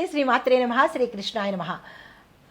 నమస్తే శ్రీమాత్రే నమ శ్రీకృష్ణాయ నమ.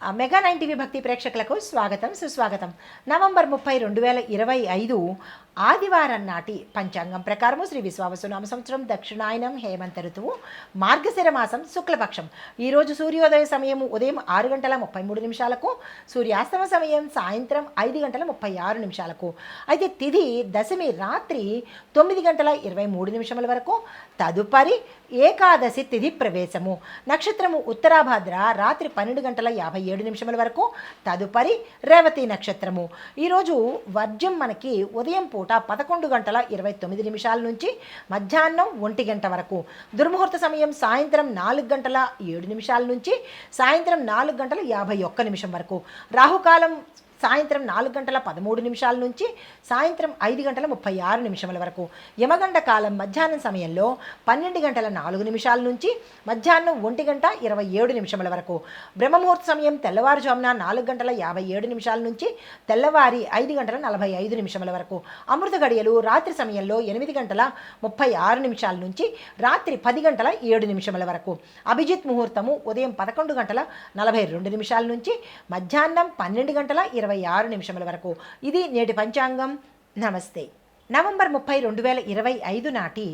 మెగా నైన్ టీవీ భక్తి ప్రేక్షకులకు స్వాగతం సుస్వాగతం. నవంబర్ ముప్పై రెండు వేల ఇరవై ఐదు ఆదివారం నాటి పంచాంగం ప్రకారము శ్రీ విశ్వావసునామ సంవత్సరం దక్షిణాయనం హేమంత ఋతువు మార్గశిర మాసం శుక్లపక్షం. ఈరోజు సూర్యోదయ సమయం ఉదయం ఆరు గంటల ముప్పై మూడు నిమిషాలకు సూర్యాస్తమ సమయం సాయంత్రం ఐదు గంటల ముప్పై ఆరు నిమిషాలకు. అయితే తిథి దశమి రాత్రి తొమ్మిది గంటల ఇరవై మూడు నిమిషముల వరకు. తదుపరి ఏకాదశి తిథి ప్రవేశము. నక్షత్రము ఉత్తరాభాద్ర రాత్రి పన్నెండు గంటల యాభై ఏడు నిమిషముల వరకు తదుపరి రేవతి నక్షత్రము. ఈరోజు వర్జం మనకి ఉదయం పూట పదకొండు గంటల ఇరవై తొమ్మిది నిమిషాల నుంచి మధ్యాహ్నం ఒంటి గంట వరకు దుర్ముహూర్త సమయం సాయంత్రం నాలుగు గంటల ఏడు నిమిషాల నుంచి సాయంత్రం నాలుగు గంటల యాభై ఒక్క నిమిషం వరకు రాహుకాలం సాయంత్రం నాలుగు గంటల పదమూడు నిమిషాల నుంచి సాయంత్రం ఐదు గంటల ముప్పై ఆరు నిమిషముల వరకు. యమగండ కాలం మధ్యాహ్నం సమయంలో పన్నెండు గంటల నాలుగు నిమిషాల నుంచి మధ్యాహ్నం ఒంటి గంట ఇరవై ఏడు నిమిషముల వరకు. బ్రహ్మముహూర్త సమయం తెల్లవారుజామున నాలుగు గంటల యాభై ఏడు నిమిషాల నుంచి తెల్లవారి ఐదు గంటల నలభై ఐదు నిమిషముల వరకు. అమృత గడియలు రాత్రి సమయంలో ఎనిమిది గంటల ముప్పై ఆరు నిమిషాల నుంచి రాత్రి పది గంటల ఏడు నిమిషముల వరకు. అభిజిత్ ముహూర్తము ఉదయం పదకొండు గంటల నలభై రెండు నిమిషాల నుంచి మధ్యాహ్నం పన్నెండు గంటల ఇరవై ఇరవై ఆరు నిమిషముల వరకు. ఇది నేటి పంచాంగం. నమస్తే. నవంబర్ ముప్పై రెండు వేల ఇరవై ఐదు నాటి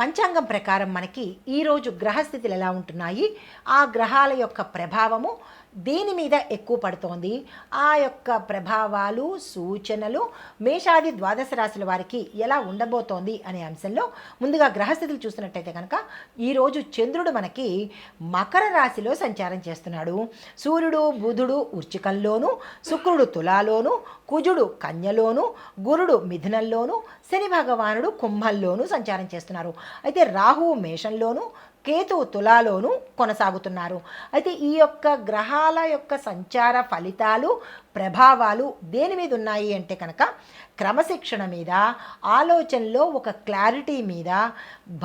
పంచాంగం ప్రకారం మనకి ఈరోజు గ్రహస్థితులు ఎలా ఉంటున్నాయి? ఆ గ్రహాల యొక్క ప్రభావము దీని మీద ఎక్కువ పడుతోంది? ఆ యొక్క ప్రభావాలు సూచనలు మేషాది ద్వాదశ రాశుల వారికి ఎలా ఉండబోతోంది అనే అంశంలో ముందుగా గ్రహస్థితులు చూసినట్టయితే కనుక ఈరోజు చంద్రుడు మనకి మకర రాశిలో సంచారం చేస్తున్నాడు. సూర్యుడు బుధుడు ఉర్చికంలోను శుక్రుడు తులాలోను కుజుడు కన్యలోను గురుడు మిథునంలోను శని భగవానుడు కుంభంలోను సంచారం చేస్తున్నారు. అయితే రాహువు మేషంలోను కేతువు తులాలోను కొనసాగుతున్నారు. అయితే ఈ యొక్క గ్రహాల యొక్క సంచార ఫలితాలు ప్రభావాలు దేని మీద ఉన్నాయి అంటే కనుక క్రమశిక్షణ మీద ఆలోచనలో ఒక క్లారిటీ మీద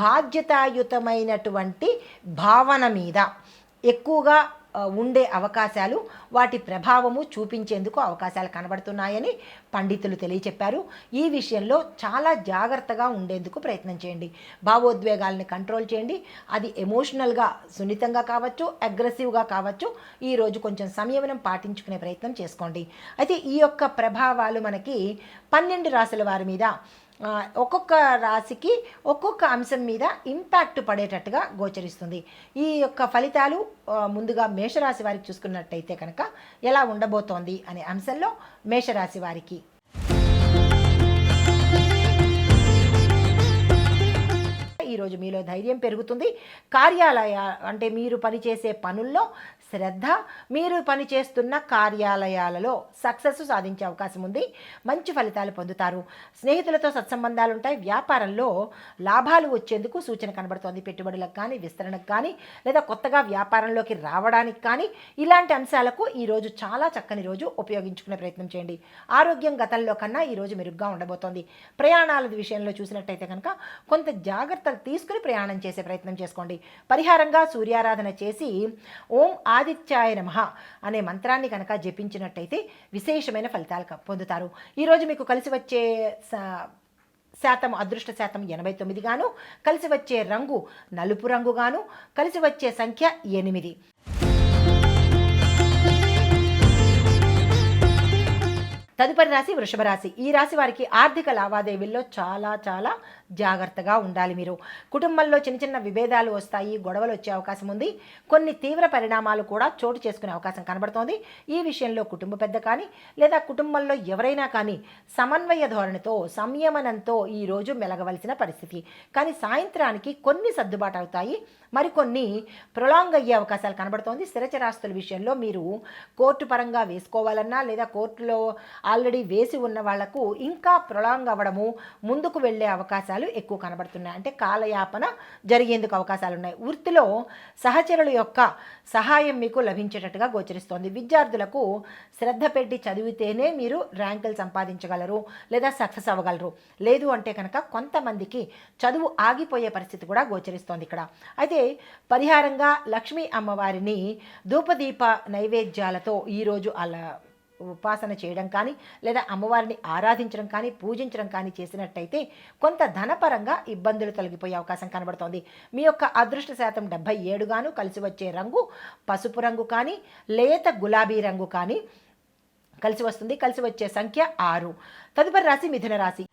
బాధ్యతాయుతమైనటువంటి భావన మీద. ఎక్కువగా ఉండే అవకాశాలు వాటి ప్రభావము చూపించేందుకు అవకాశాలు కనబడుతున్నాయని పండితులు తెలియచెప్పారు. ఈ విషయంలో చాలా జాగ్రత్తగా ఉండేందుకు ప్రయత్నం చేయండి. భావోద్వేగాల్ని కంట్రోల్ చేయండి. అది ఎమోషనల్గా సున్నితంగా కావచ్చు అగ్రెసివ్గా కావచ్చు ఈరోజు కొంచెం సంయమనం పాటించుకునే ప్రయత్నం చేసుకోండి. అయితే ఈ యొక్క ప్రభావాలు మనకి పన్నెండు రాశుల వారి మీద ఒక్కొక్క రాశికి ఒక్కొక్క అంశం మీద ఇంపాక్ట్ పడేటట్టుగా గోచరిస్తుంది. ఈ యొక్క ఫలితాలు ముందుగా మేషరాశి వారికి చూసుకున్నట్టయితే కనుక ఎలా ఉండబోతోంది అనే అంశంలో మేషరాశి వారికి. ఈరోజు మీలో ధైర్యం పెరుగుతుంది. కార్యాలయ అంటే మీరు పనిచేసే పనుల్లో శ్రద్ధ మీరు పనిచేస్తున్న కార్యాలయాలలో సక్సెస్ సాధించే అవకాశం ఉంది. మంచి ఫలితాలు పొందుతారు. స్నేహితులతో సత్సంబంధాలు ఉంటాయి వ్యాపారంలో లాభాలు వచ్చేందుకు సూచన కనబడుతోంది. పెట్టుబడులకు కానీ విస్తరణకు కానీ లేదా కొత్తగా వ్యాపారంలోకి రావడానికి కానీ ఇలాంటి అంశాలకు ఈరోజు చాలా చక్కని రోజు ఉపయోగించుకునే ప్రయత్నం చేయండి. ఆరోగ్యం గతంలో కన్నా ఈరోజు మెరుగ్గా ఉండబోతోంది. ప్రయాణాల విషయంలో చూసినట్టయితే కనుక కొంత జాగ్రత్తలు తీసుకుని ప్రయాణం చేసే ప్రయత్నం చేసుకోండి. పరిహారంగా సూర్యారాధన చేసి ఓం ఆదిత్యాయ నమ అనే మంత్రాన్ని కనుక జపించినట్టయితే విశేషమైన ఫలితాలు పొందుతారు. ఈరోజు మీకు కలిసి వచ్చే శాతం అదృష్ట శాతం ఎనభై తొమ్మిదిగాను కలిసి వచ్చే రంగు నలుపు రంగుగాను కలిసి వచ్చే సంఖ్య ఎనిమిది. తదుపరి రాశి వృషభ రాశి. ఈ రాశి వారికి ఆర్థిక లావాదేవీల్లో చాలా చాలా జాగ్రత్తగా ఉండాలి మీరు. కుటుంబంలో చిన్న చిన్న విభేదాలు వస్తాయి గొడవలు వచ్చే అవకాశం ఉంది. కొన్ని తీవ్ర పరిణామాలు కూడా చోటు చేసుకునే అవకాశం కనబడుతోంది. ఈ విషయంలో కుటుంబ పెద్ద కానీ లేదా కుటుంబంలో ఎవరైనా కానీ సమన్వయ ధోరణితో సంయమనంతో ఈరోజు మెలగవలసిన పరిస్థితి. కానీ సాయంత్రానికి కొన్ని సర్దుబాటు అవుతాయి. మరికొన్ని ప్రొలాంగ్ అయ్యే అవకాశాలు కనబడుతోంది. స్థిరచరాస్తుల విషయంలో మీరు కోర్టు పరంగా వేసుకోవాలన్నా లేదా కోర్టులో ఆల్రెడీ వేసి ఉన్న వాళ్ళకు ఇంకా ప్రొలాంగ్ అవ్వడము ముందుకు వెళ్ళే అవకాశాలు ఎక్కువ కనబడుతున్నాయి. అంటే కాలయాపన జరిగేందుకు అవకాశాలు ఉన్నాయి వృత్తిలో సహచరుల యొక్క సహాయం మీకు లభించేటట్టుగా గోచరిస్తోంది. విద్యార్థులకు శ్రద్ధ పెట్టి చదివితేనే మీరు ర్యాంకులు సంపాదించగలరు లేదా సక్సెస్ అవ్వగలరు. లేదు అంటే కనుక కొంతమందికి చదువు ఆగిపోయే పరిస్థితి కూడా గోచరిస్తోంది ఇక్కడ. అయితే పరిహారంగా లక్ష్మీ అమ్మవారిని ధూపదీప నైవేద్యాలతో ఈరోజు అలా ఉపాసన చేయడం కానీ లేదా అమ్మవారిని ఆరాధించడం కానీ పూజించడం కానీ చేసినట్టయితే కొంత ధనపరంగా ఇబ్బందులు తొలగిపోయే అవకాశం కనబడుతోంది. మీ యొక్క అదృష్ట శాతం డెబ్బై ఏడుగాను కలిసి వచ్చే రంగు పసుపు రంగు కానీ లేత గులాబీ రంగు కానీ కలిసి వస్తుంది. కలిసి వచ్చే సంఖ్య ఆరు. తదుపరి రాశి మిథున రాశి.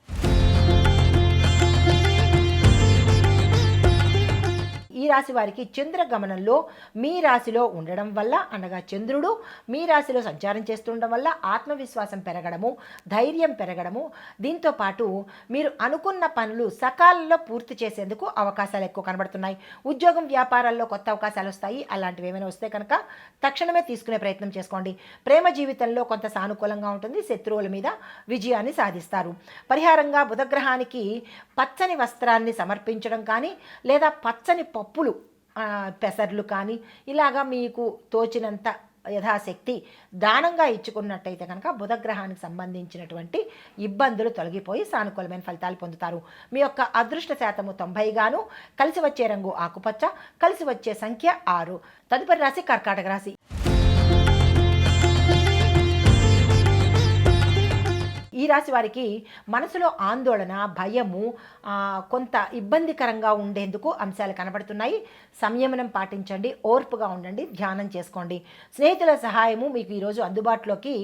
ఈ రాశి వారికి చంద్ర గమనంలో మీ రాశిలో ఉండడం వల్ల అనగా చంద్రుడు మీ రాశిలో సంచారం చేస్తుండడం వల్ల ఆత్మవిశ్వాసం పెరగడము ధైర్యం పెరగడము. దీంతో పాటు మీరు అనుకున్న పనులు సకాలంలో పూర్తి చేసేందుకు అవకాశాలు ఎక్కువ కనబడుతున్నాయి. ఉద్యోగం వ్యాపారాల్లో కొత్త అవకాశాలు వస్తాయి. అలాంటివి ఏమైనా వస్తే కనుక తక్షణమే తీసుకునే ప్రయత్నం చేసుకోండి. ప్రేమ జీవితంలో కొంత సానుకూలంగా ఉంటుంది. శత్రువుల మీద విజయాన్ని సాధిస్తారు. పరిహారంగా బుధగ్రహానికి పచ్చని వస్త్రాన్ని సమర్పించడం కానీ లేదా పచ్చని పప్పులు పెసర్లు కానీ ఇలాగా మీకు తోచినంత యథాశక్తి దానంగా ఇచ్చుకున్నట్టయితే కనుక బుధగ్రహానికి సంబంధించినటువంటి ఇబ్బందులు తొలగిపోయి సానుకూలమైన ఫలితాలు పొందుతారు. మీ యొక్క అదృష్ట శాతము తొంభై గాను కలిసి వచ్చే రంగు ఆకుపచ్చ కలిసి వచ్చే సంఖ్య ఆరు. తదుపరి రాశి కర్కాటక రాశి. ఈ రాశి వారికి మనసులో ఆందోళన భయము కొంత ఇబ్బందికరంగా ఉండేందుకు అంశాలు కనబడుతున్నాయి. సంయమనం పాటించండి ఓర్పుగా ఉండండి ధ్యానం చేసుకోండి. స్నేహితుల సహాయము మీకు ఈరోజు అందుబాటులోకి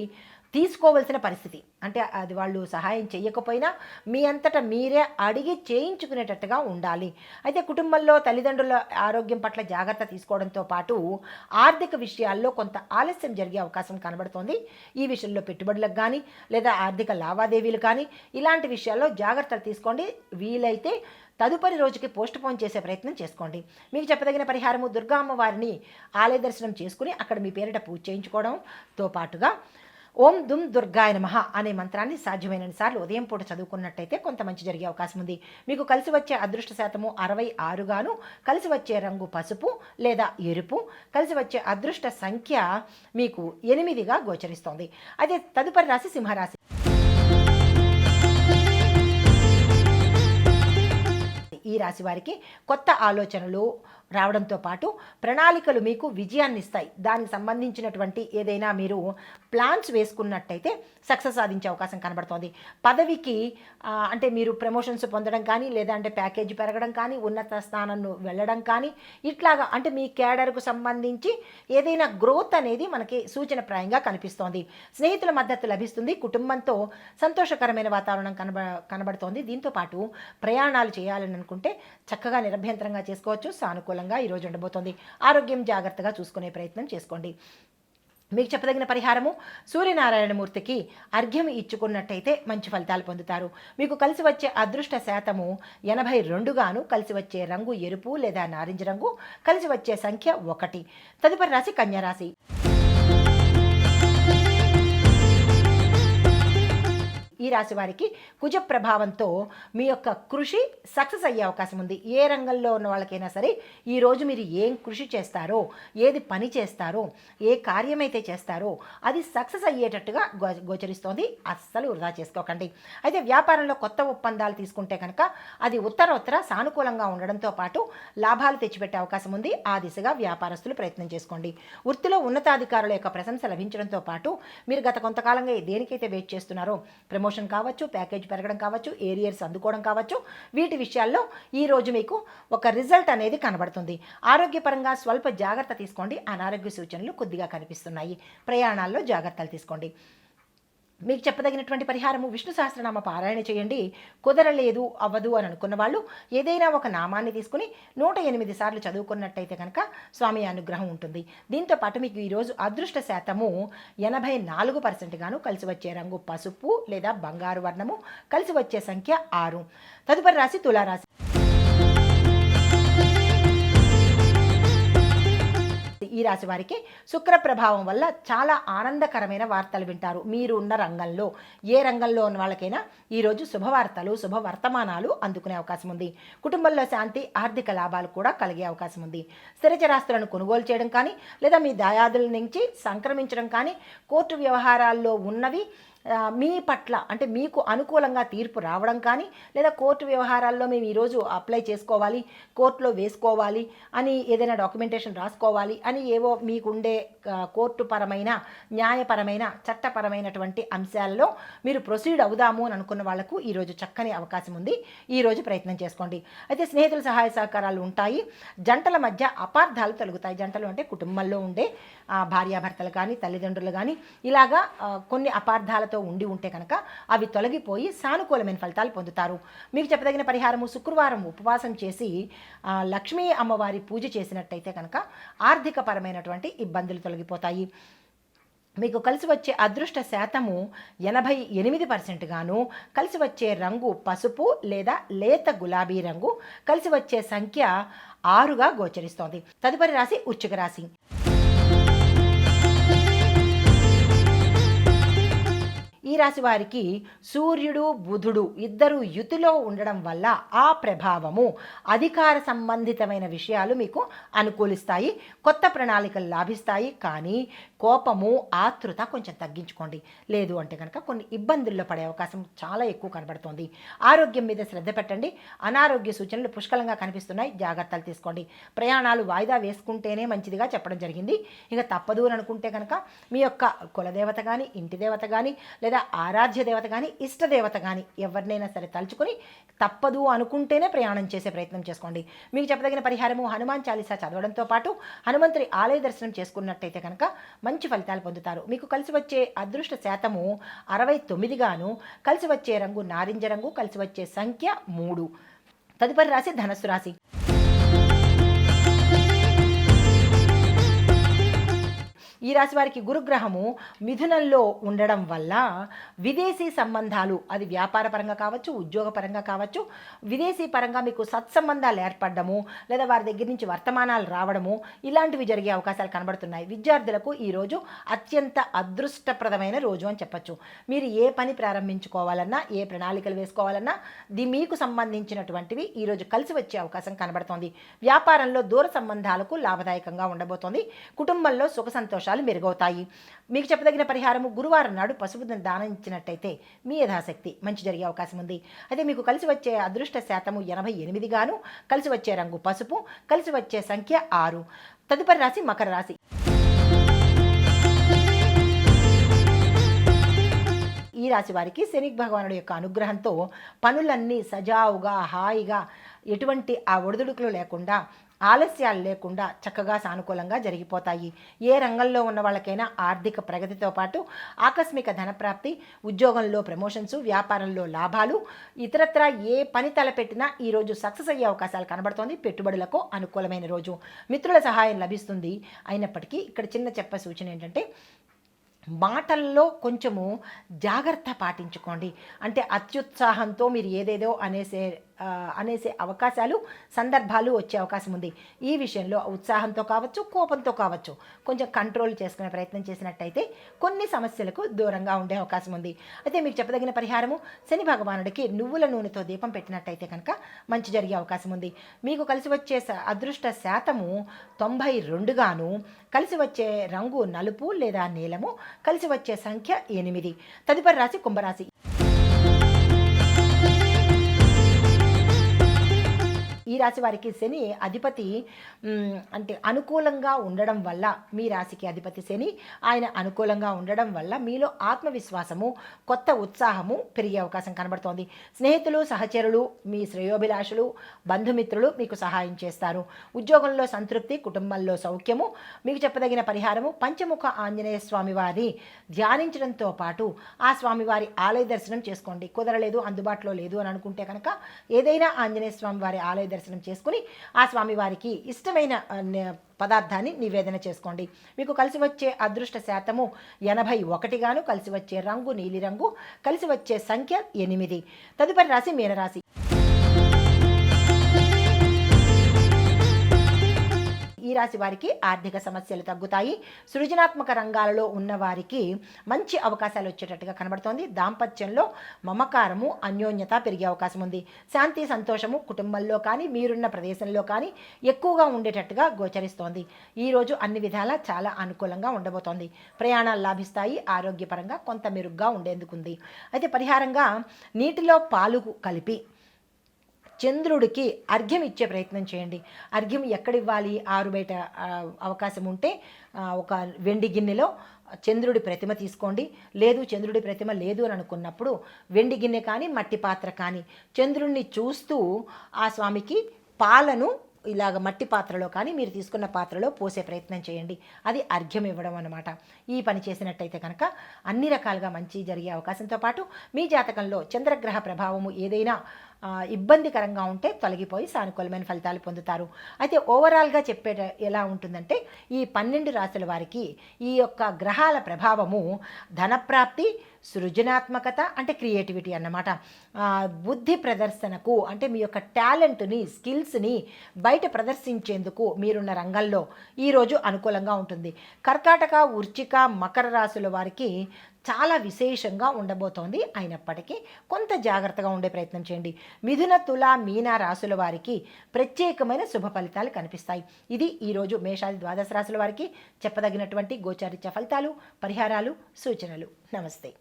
తీసుకోవలసిన పరిస్థితి. అంటే అది వాళ్ళు సహాయం చేయకపోయినా మీ అంతటా మీరే అడిగి చేయించుకునేటట్టుగా ఉండాలి. అయితే కుటుంబంలో తల్లిదండ్రుల ఆరోగ్యం పట్ల జాగ్రత్త తీసుకోవడంతో పాటు ఆర్థిక విషయాల్లో కొంత ఆలస్యం జరిగే అవకాశం కనబడుతోంది. ఈ విషయంలో పెట్టుబడులకు కానీ లేదా ఆర్థిక లావాదేవీలు కానీ ఇలాంటి విషయాల్లో జాగ్రత్తలు తీసుకోండి. వీలైతే తదుపరి రోజుకి పోస్ట్ పోన్ చేసే ప్రయత్నం చేసుకోండి. మీకు చెప్పదగిన పరిహారము దుర్గా అమ్మవారిని ఆలయ దర్శనం చేసుకుని అక్కడ మీ పేరిట పూజ చేయించుకోవడంతో పాటుగా ఓం దుమ్ దుర్గాయ నమః అనే మంత్రాన్ని సాధ్యమైనన్ని సార్లు ఉదయం పూట చదువుకున్నట్టయితే కొంత మంచి జరిగే అవకాశం ఉంది. మీకు కలిసి వచ్చే అదృష్ట శాతము అరవై ఆరుగాను కలిసి వచ్చే రంగు పసుపు లేదా ఎరుపు కలిసి వచ్చే అదృష్ట సంఖ్య మీకు ఎనిమిదిగా గోచరిస్తోంది. అదే తదుపరి రాశి సింహరాశి. ఈ రాశి వారికి కొత్త ఆలోచనలు రావడంతో పాటు ప్రణాళికలు మీకు విజయాన్ని ఇస్తాయి దానికి సంబంధించినటువంటి ఏదైనా మీరు ప్లాన్స్ వేసుకున్నట్టయితే సక్సెస్ సాధించే అవకాశం కనబడుతోంది. పదవికి అంటే మీరు ప్రమోషన్స్ పొందడం కానీ లేదా అంటే ప్యాకేజీ పెరగడం కానీ ఉన్నత స్థానంలో వెళ్ళడం కానీ ఇట్లాగా అంటే మీ కేడర్కు సంబంధించి ఏదైనా గ్రోత్ అనేది మనకి సూచనప్రాయంగా కనిపిస్తోంది. స్నేహితుల మద్దతు లభిస్తుంది. కుటుంబంతో సంతోషకరమైన వాతావరణం కనబ కనబడుతోంది. దీంతో పాటు ప్రయాణాలు చేయాలని అనుకుంటే చక్కగా నిరభ్యంతరంగా చేసుకోవచ్చు. అనుకూలంగా ఈరోజు ఉండబోతోంది. ఆరోగ్యం జాగ్రత్తగా చూసుకునే ప్రయత్నం చేసుకోండి. మీకు చెప్పదగిన పరిహారము సూర్యనారాయణమూర్తికి అర్ఘ్యం ఇచ్చుకున్నట్టయితే మంచి ఫలితాలు పొందుతారు. మీకు కలిసి వచ్చే అదృష్ట శాతము ఎనభై రెండుగాను కలిసి వచ్చే రంగు ఎరుపు లేదా నారింజ రంగు కలిసి వచ్చే సంఖ్య ఒకటి. తదుపరి రాశి కన్యారాశి ఈ రాశి వారికి కుజ ప్రభావంతో మీ యొక్క కృషి సక్సెస్ అయ్యే అవకాశం ఉంది. ఏ రంగంలో ఉన్న వాళ్ళకైనా సరే ఈరోజు మీరు ఏం కృషి చేస్తారో ఏది పని చేస్తారో ఏ కార్యమైతే చేస్తారో అది సక్సెస్ అయ్యేటట్టుగా గో గోచరిస్తోంది. అస్సలు వృధా చేసుకోకండి. అయితే వ్యాపారంలో కొత్త ఒప్పందాలు తీసుకుంటే కనుక అది ఉత్తర ఉత్తర సానుకూలంగా ఉండడంతో పాటు లాభాలు తెచ్చిపెట్టే అవకాశం ఉంది. ఆ దిశగా వ్యాపారస్తులు ప్రయత్నం చేసుకోండి. వృత్తిలో ఉన్నతాధికారుల యొక్క ప్రశంస లభించడంతో పాటు మీరు గత కొంతకాలంగా దేనికైతే వెయిట్ చేస్తున్నారో ప్రమోషన్ కావచ్చు ప్యాకేజ్ పెరగడం కావచ్చు ఏరియర్స్ అందుకోవడం కావచ్చు. వీటి విషయాల్లో ఈ రోజు మీకు ఒక రిజల్ట్ అనేది కనబడుతుంది. ఆరోగ్యపరంగా స్వల్ప జాగ్రత్త తీసుకోండి. అనారోగ్య సూచనలు కొద్దిగా కనిపిస్తున్నాయి. ప్రయాణాల్లో జాగ్రత్తలు తీసుకోండి. మీకు చెప్పదగినటువంటి పరిహారము విష్ణు సహస్రనామ పారాయణ చేయండి. కుదరలేదు అవ్వదు అని అనుకున్న వాళ్ళు ఏదైనా ఒక నామాన్ని తీసుకుని నూట ఎనిమిది సార్లు చదువుకున్నట్టయితే కనుక స్వామి అనుగ్రహం ఉంటుంది. దీంతో పాటు మీకు ఈరోజు అదృష్ట శాతము ఎనభై నాలుగు పర్సెంట్ గాను కలిసి వచ్చే రంగు పసుపు లేదా బంగారు వర్ణము కలిసి వచ్చే సంఖ్య ఆరు. తదుపరి రాశి తులారాశి. ఈ రాశి వారికి శుక్ర ప్రభావం వల్ల చాలా ఆనందకరమైన వార్తలు వింటారు. మీరు ఉన్న రంగంలో ఏ రంగంలో ఉన్న వాళ్ళకైనా ఈరోజు శుభవార్తలు శుభ వర్తమానాలు అందుకునే అవకాశం ఉంది. కుటుంబంలో శాంతి ఆర్థిక లాభాలు కూడా కలిగే అవకాశం ఉంది. స్థిరచరాస్తులను కొనుగోలు చేయడం కానీ లేదా మీ దాయాదుల నుంచి సంక్రమించడం కానీ కోర్టు వ్యవహారాల్లో ఉన్నవి మీ పట్ల అంటే మీకు అనుకూలంగా తీర్పు రావడం కానీ లేదా కోర్టు వ్యవహారాల్లో మేము ఈరోజు అప్లై చేసుకోవాలి కోర్టులో వేసుకోవాలి అని ఏదైనా డాక్యుమెంటేషన్ రాసుకోవాలి అని ఏవో మీకుండే కోర్టుపరమైన న్యాయపరమైన చట్టపరమైనటువంటి అంశాలలో మీరు ప్రొసీడ్ అవుదాము అని అనుకున్న వాళ్ళకు ఈరోజు చక్కని అవకాశం ఉంది. ఈరోజు ప్రయత్నం చేసుకోండి. అయితే స్నేహితుల సహాయ సహకారాలు ఉంటాయి. జంటల మధ్య అపార్థాలు తొలుగుతాయి. జంటలు అంటే కుటుంబంలో ఉండే భార్యాభర్తలు కానీ తల్లిదండ్రులు కానీ ఇలాగా కొన్ని అపార్థాలతో ఉండి ఉంటే కనుక అవి తొలగిపోయి సానుకూలమైన ఫలితాలు పొందుతారు. మీకు చెప్పదగిన పరిహారము శుక్రవారం ఉపవాసం చేసి లక్ష్మీ అమ్మవారి పూజ చేసినట్టయితే కనుక ఆర్థిక పరమైనటువంటి ఇబ్బందులు తొలగిపోతాయి. మీకు కలిసి వచ్చే అదృష్ట శాతము ఎనభై ఎనిమిది పర్సెంట్ గాను కలిసి వచ్చే రంగు పసుపు లేదా లేత గులాబీ రంగు కలిసి వచ్చే సంఖ్య ఆరుగా గోచరిస్తోంది. తదుపరి రాశి ఉచ్చుక రాశి. ఈ రాశి వారికి సూర్యుడు బుధుడు ఇద్దరు యుతిలో ఉండడం వల్ల ఆ ప్రభావము అధికార సంబంధితమైన విషయాలు మీకు అనుకూలిస్తాయి కొత్త ప్రణాళికలు లాభిస్తాయి. కానీ కోపము ఆతృత కొంచెం తగ్గించుకోండి. లేదు అంటే కనుక కొన్ని ఇబ్బందుల్లో పడే అవకాశం చాలా ఎక్కువ కనబడుతోంది. ఆరోగ్యం మీద శ్రద్ధ పెట్టండి. అనారోగ్య సూచనలు పుష్కలంగా కనిపిస్తున్నాయి. జాగ్రత్తలు తీసుకోండి. ప్రయాణాలు వాయిదా వేసుకుంటేనే మంచిదిగా చెప్పడం జరిగింది. ఇక తప్పదు అని అనుకుంటే కనుక మీ యొక్క కులదేవత కానీ ఇంటి దేవత కానీ లేదా ఆరాధ్య దేవత కానీ ఇష్ట దేవత కానీ ఎవరినైనా సరే తలుచుకొని తప్పదు అనుకుంటేనే ప్రయాణం చేసే ప్రయత్నం చేసుకోండి. మీకు చెప్పదగిన పరిహారము హనుమాన్ చాలీసా చదవడంతో పాటు హనుమంతుడి ఆలయ దర్శనం చేసుకున్నట్టయితే కనుక మంచి ఫలితాలు పొందుతారు. మీకు కలిసి వచ్చే అదృష్ట శాతము అరవై తొమ్మిదిగాను కలిసి వచ్చే రంగు నారింజ రంగు కలిసి వచ్చే సంఖ్య మూడు. తదుపరి రాశి ధనస్సు రాశి. ఈ రాశి వారికి గురుగ్రహము మిథునంలో ఉండడం వల్ల విదేశీ సంబంధాలు అది వ్యాపార పరంగా కావచ్చు ఉద్యోగ పరంగా కావచ్చు విదేశీ పరంగా మీకు సత్సంబంధాలు ఏర్పడము లేదా వారి దగ్గర నుంచి వర్తమానాలు రావడము ఇలాంటివి జరిగే అవకాశాలు కనబడుతున్నాయి. విద్యార్థులకు ఈరోజు అత్యంత అదృష్టప్రదమైన రోజు అని చెప్పచ్చు. మీరు ఏ పని ప్రారంభించుకోవాలన్నా ఏ ప్రణాళికలు వేసుకోవాలన్నా ది మీకు సంబంధించినటువంటివి ఈరోజు కలిసి వచ్చే అవకాశం కనబడుతోంది. వ్యాపారంలో దూర సంబంధాలకు లాభదాయకంగా ఉండబోతోంది. కుటుంబంలో సుఖ సంతోషాలు మెరుగవుతాయి. మీకు చెప్పదగిన పరిహారము గురువారం నాడు పసుపుని దానం ఇచ్చినట్టయితే మీ యథాశక్తి. మంచి జరిగే అవకాశం ఉంది. అయితే మీకు కలిసి వచ్చే అదృష్ట శాతము ఎనభై ఎనిమిదిగాను కలిసి వచ్చే రంగు పసుపు కలిసి వచ్చే సంఖ్య ఆరు. తదుపరి రాశి మకర రాశి. ఈ రాశి వారికి శని భగవానుడి యొక్క అనుగ్రహంతో పనులన్నీ సజావుగా హాయిగా ఎటువంటి ఆ ఒడిదుడుకులు లేకుండా ఆలస్యాలు లేకుండా చక్కగా సానుకూలంగా జరిగిపోతాయి. ఏ రంగంలో ఉన్న వాళ్ళకైనా ఆర్థిక ప్రగతితో పాటు ఆకస్మిక ధనప్రాప్తి ఉద్యోగంలో ప్రమోషన్స్ వ్యాపారంలో లాభాలు ఇతరత్రా ఏ పని తలపెట్టినా ఈరోజు సక్సెస్ అయ్యే అవకాశాలు కనబడుతోంది. పెట్టుబడులకు అనుకూలమైన రోజు. మిత్రుల సహాయం లభిస్తుంది. అయినప్పటికీ ఇక్కడ చిన్న చెప్ప సూచన ఏంటంటే మాటల్లో కొంచెము జాగ్రత్త పాటించుకోండి. అంటే అత్యుత్సాహంతో మీరు ఏదేదో అనేసే అనేసే అవకాశాలు సందర్భాలు వచ్చే అవకాశం ఉంది. ఈ విషయంలో ఉత్సాహంతో కావచ్చు కోపంతో కావచ్చు కొంచెం కంట్రోల్ చేసుకునే ప్రయత్నం చేసినట్టయితే కొన్ని సమస్యలకు దూరంగా ఉండే అవకాశం ఉంది. అయితే మీకు చెప్పదగిన పరిహారము శని భగవానుడికి నువ్వుల నూనెతో దీపం పెట్టినట్టయితే కనుక మంచి జరిగే అవకాశం ఉంది. మీకు కలిసి వచ్చే అదృష్ట శాతము తొంభై రెండుగాను కలిసి వచ్చే రంగు నలుపు లేదా నీలము కలిసి వచ్చే సంఖ్య ఎనిమిది. తదుపరి రాశి కుంభరాశి. ఈ రాశి వారికి శని అధిపతి అంటే అనుకూలంగా ఉండడం వల్ల మీ రాశికి అధిపతి శని ఆయన అనుకూలంగా ఉండడం వల్ల మీలో ఆత్మవిశ్వాసము కొత్త ఉత్సాహము పెరిగే అవకాశం కనబడుతోంది. స్నేహితులు సహచరులు మీ శ్రేయోభిలాషులు బంధుమిత్రులు మీకు సహాయం చేస్తారు. ఉద్యోగంలో సంతృప్తి కుటుంబంలో సౌఖ్యము మీకు చెప్పదగిన పరిహారము పంచముఖ ఆంజనేయ స్వామి వారి ధ్యానించడంతో పాటు ఆ స్వామివారి ఆలయ దర్శనం చేసుకోండి. కుదరలేదు అందుబాటులో లేదు అని అనుకుంటే కనుక ఏదైనా ఆంజనేయ స్వామివారి ఆలయ దర్శనం చేసుకుని ఆ స్వామివారికి ఇష్టమైన పదార్థాన్ని నివేదన చేసుకోండి. మీకు కలిసి వచ్చే అదృష్ట శాతము ఎనభై ఒకటిగాను కలిసి వచ్చే రంగు నీలిరంగు కలిసి వచ్చే సంఖ్య ఎనిమిది. తదుపరి రాశి మీనరాశి. ఈ రాశి వారికి ఆర్థిక సమస్యలు తగ్గుతాయి. సృజనాత్మక రంగాలలో ఉన్న వారికి మంచి అవకాశాలు వచ్చేటట్టుగా కనబడుతోంది. దాంపత్యంలో మమకారము అన్యోన్యత పెరిగే అవకాశం ఉంది. శాంతి సంతోషము కుటుంబంలో కానీ మీరున్న ప్రదేశంలో కానీ ఎక్కువగా ఉండేటట్టుగా గోచరిస్తోంది. ఈరోజు అన్ని విధాలా చాలా అనుకూలంగా ఉండబోతోంది. ప్రయాణాలు లాభిస్తాయి. ఆరోగ్యపరంగా కొంత మెరుగ్గా ఉండేందుకుంది. అయితే పరిహారంగా నీటిలో పాలు కలిపి చంద్రుడికి అర్ఘ్యం ఇచ్చే ప్రయత్నం చేయండి. అర్ఘ్యం ఎక్కడివ్వాలి? ఆరు బయట అవకాశం ఉంటే ఒక వెండి గిన్నెలో చంద్రుడి ప్రతిమ తీసుకోండి. లేదు చంద్రుడి ప్రతిమ లేదు అని అనుకున్నప్పుడు వెండి గిన్నె కానీ మట్టి పాత్ర కానీ చంద్రుడిని చూస్తూ ఆ స్వామికి పాలను ఇలాగ మట్టి పాత్రలో కానీ మీరు తీసుకున్న పాత్రలో పోసే ప్రయత్నం చేయండి. అది అర్ఘ్యం ఇవ్వడం అనమాట ఈ పని చేసినట్టయితే కనుక అన్ని రకాలుగా మంచి జరిగే అవకాశంతో పాటు మీ జాతకంలో చంద్రగ్రహ ప్రభావము ఏదైనా ఇబ్బందికరంగా ఉంటే తొలగిపోయి సానుకూలమైన ఫలితాలు పొందుతారు. అయితే ఓవరాల్గా చెప్పే ఎలా ఉంటుందంటే ఈ పన్నెండు రాశుల వారికి ఈ యొక్క గ్రహాల ప్రభావము ధనప్రాప్తి సృజనాత్మకత అంటే క్రియేటివిటీ అన్నమాట. బుద్ధి ప్రదర్శనకు అంటే మీ యొక్క టాలెంట్ని స్కిల్స్ని బయట ప్రదర్శించేందుకు మీరున్న రంగంలో ఈరోజు అనుకూలంగా ఉంటుంది. కర్కాటక ఉర్చిక మకర రాశుల వారికి చాలా విశేషంగా ఉండబోతోంది. అయినప్పటికీ కొంత జాగ్రత్తగా ఉండే ప్రయత్నం చేయండి. మిథున తుల మీన రాశుల వారికి ప్రత్యేకమైన శుభ ఫలితాలు కనిపిస్తాయి. ఇది ఈరోజు మేషాది ద్వాదశ రాశుల వారికి చెప్పదగినటువంటి గోచారిత్య ఫలితాలు పరిహారాలు సూచనలు. నమస్తే.